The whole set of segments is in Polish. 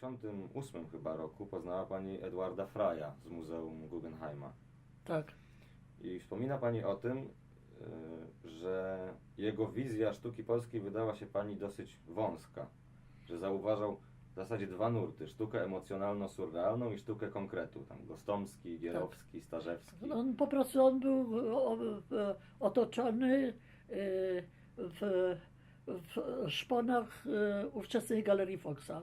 1968 chyba roku poznała Pani Edwarda Freya z Muzeum Guggenheima. Tak. I wspomina Pani o tym, y, że jego wizja sztuki polskiej wydała się Pani dosyć wąska. Że zauważał w zasadzie dwa nurty, sztukę emocjonalno-surrealną i sztukę konkretu. Tam Gostomski, Gierowski, Starzewski. On po prostu on był o- otoczony y, w, w szponach y, ówczesnej Galerii Foxa.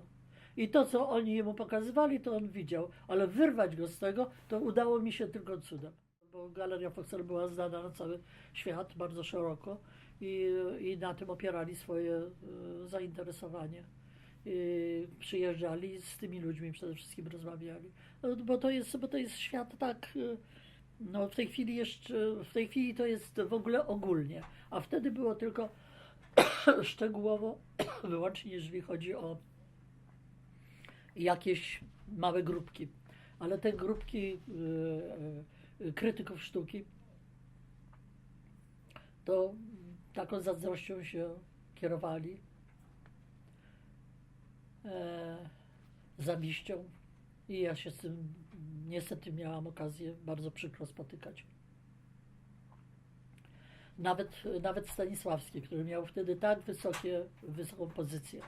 I to, co oni jemu pokazywali, to on widział, ale wyrwać go z tego, to udało mi się tylko cudem. Bo Galeria Foxa była znana na cały świat bardzo szeroko i, i na tym opierali swoje y, zainteresowanie. I przyjeżdżali z tymi ludźmi przede wszystkim rozmawiali. No, Bo to jest, bo to jest świat tak, y, no w tej chwili jeszcze, w tej chwili to jest w ogóle ogólnie, a wtedy było tylko szczegółowo, wyłącznie jeżeli chodzi o jakieś małe grupki. Ale te grupki y, y, krytyków sztuki to taką zazdrością się kierowali, e, zawiścią i ja się z tym niestety miałam okazję bardzo przykro spotykać. Nawet, nawet Stanisławski, który miał wtedy tak wysokie, wysoką pozycję.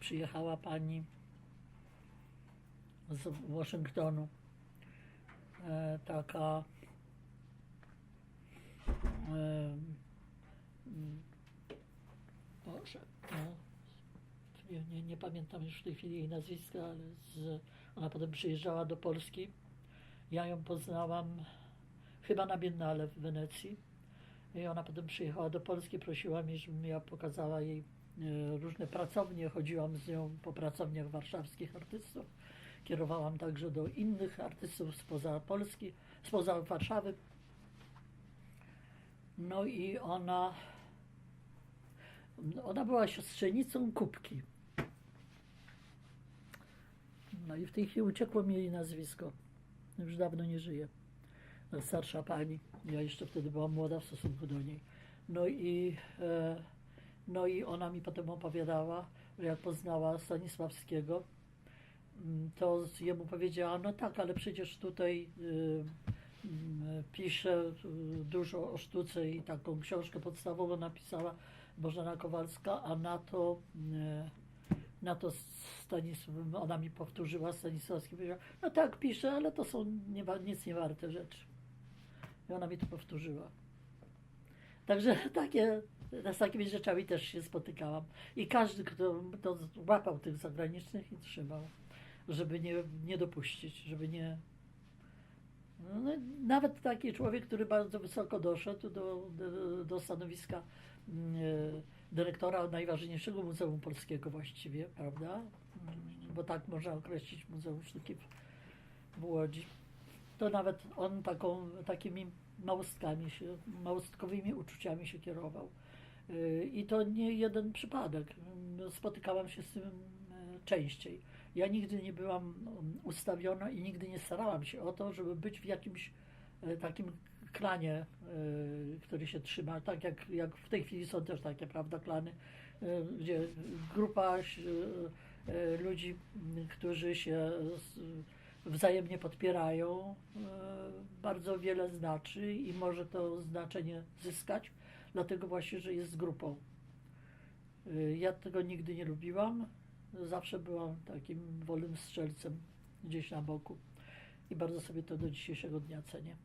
Przyjechała pani z Waszyngtonu, e, taka e, Boże, no, nie, nie, nie pamiętam już w tej chwili jej nazwiska, ale z, ona potem przyjeżdżała do Polski. Ja ją poznałam chyba na Biennale w Wenecji. I ona potem przyjechała do Polski, prosiła mnie, żebym ja pokazała jej różne pracownie. Chodziłam z nią po pracowniach warszawskich artystów. Kierowałam także do innych artystów spoza Polski, spoza Warszawy. No i ona, ona była siostrzenicą Kubki. No i w tej chwili uciekło mi jej nazwisko. Już dawno nie żyje. Starsza pani. Ja jeszcze wtedy byłam młoda w stosunku do niej. No i, e, no i ona mi potem opowiadała, że jak poznała Stanisławskiego, mm, to jemu powiedziała, no tak, ale przecież tutaj y, mm, pisze y, dużo o sztuce i taką książkę podstawową napisała Bożena Kowalska, a na to y, na to Stanisław, ona mi powtórzyła, Stanisławski powiedział, no tak, pisze, ale to są nie, nic nie warte rzeczy. I ona mi to powtórzyła. Także takie, z takimi rzeczami też się spotykałam. I każdy, kto to łapał tych zagranicznych i trzymał, żeby nie, nie dopuścić, żeby nie... No, nawet taki człowiek, który bardzo wysoko doszedł do, do, do stanowiska mm, e, dyrektora najważniejszego Muzeum Polskiego właściwie, prawda? Bo tak można określić Muzeum Sztuki w Łodzi. To nawet on taką, takimi małostkami się, małostkowymi uczuciami się kierował. Yy, I to nie jeden przypadek. No, Spotykałam się z tym e, częściej. Ja nigdy nie byłam um, ustawiona i nigdy nie starałam się o to, żeby być w jakimś e, takim klanie, który się trzyma, tak jak, jak w tej chwili są też takie, prawda, klany, gdzie grupa ludzi, którzy się wzajemnie podpierają, bardzo wiele znaczy i może to znaczenie zyskać, dlatego właśnie, że jest grupą. E, Ja tego nigdy nie lubiłam, zawsze byłam takim wolnym strzelcem gdzieś na boku i bardzo sobie to do dzisiejszego dnia cenię.